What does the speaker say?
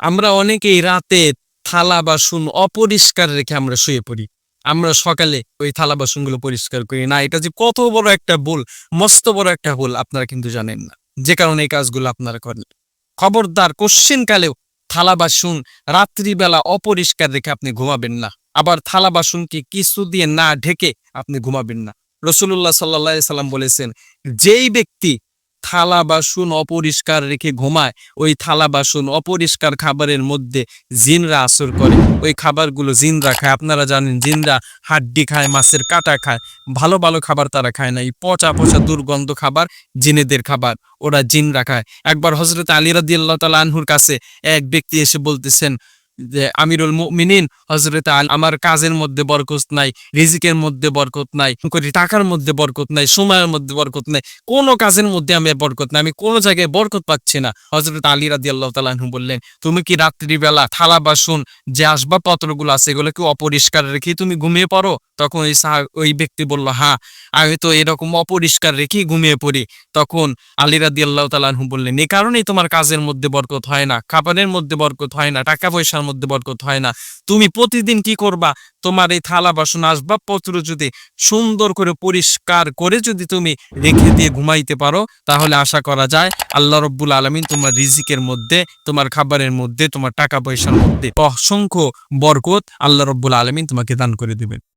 আমরা অনেকেই রাতে থালা বাসন অপরিষ্কার রেখে আমরা শুয়ে পড়ি। আমরা সকালে ওই থালা বাসনগুলো পরিষ্কার করি। না, এটা যে কত বড় একটা ভুল, মস্ত বড় একটা ভুল আপনারা কিন্তু জানেন না। যে কারণে এই কাজগুলো আপনারা করেন। খবরদার কোশ্চিন কালেও থালা বাসন রাত্রিবেলা অপরিষ্কার রেখে আপনি ঘুমাবেন না। আবার থালা বাসনকে কিছু দিয়ে না ঢেকে আপনি ঘুমাবেন না। রসুল্লাহ সাল্লাহ সাল্লাম বলেছেন, যেই ব্যক্তি থালা বাসন অপরিষ্কার রেখে ঘুমায়। ওই থালা বাসন অপরিষ্কার খাবারের মধ্যে জিনরা আসর করে। ওই খাবারগুলো জিনরা খায়। আপনারা জানেন জিনরা হাড্ডি খায়, মাছের কাটা খায়। ভালো ভালো খাবার তারা খায় না। এই পচা পচা, দুর্গন্ধ খাবার জিনেদের খাবার। ওরা জিনরা খায়। একবার হজরত আলী রাদি আল্লাহ তালা আনহুর কাছে এক ব্যক্তি এসে বলতেছেন যে আমিরুল মুমিনিন হজরত আমার কাজের মধ্যে বরকত নাই, রিজিকের মধ্যে বরকত নাই, করি টাকার মধ্যে বরকত নাই, সময়ের মধ্যে বরকত নাই, কোনো কাজের মধ্যে আমি বরকত নাই, আমি কোনো জায়গায় বরকত পাচ্ছি না। হজরত আলী রাদি আল্লাহ তালাহু বললেন, তুমি কি রাত্রিবেলা থালা বাসন, যে আসবাবপত্রগুলো আছে এগুলো কি অপরিষ্কার রেখে তুমি ঘুমিয়ে পড়ো? তখন ওই ওই ব্যক্তি বলল হ্যাঁ আমি তো এরকম অপরিষ্কার রেখেই ঘুমিয়ে পড়ি। তখন আলী রাদি আল্লাহ তালাহু বললেন এই কারণেই তোমার কাজের মধ্যে বরকত হয় না, খাবারের মধ্যে বরকত হয় না টাকা পয়সার মধ্যে বরকত হয় না। তুমি প্রতিদিন কি করবা? তোমার এই থালা বাসন, আসবাবপত্র যদি সুন্দর করে পরিষ্কার করে যদি তুমি রেখে দিয়ে ঘুমাইতে পারো, তাহলে আশা করা যায় আল্লাহ রব্বুল আলমিন তোমার রিজিকের মধ্যে, তোমার খাবারের মধ্যে, তোমার টাকা পয়সার মধ্যে অসংখ্য বরকত আল্লাহ রব্বুল আলমিন তোমাকে দান করে দিবেন।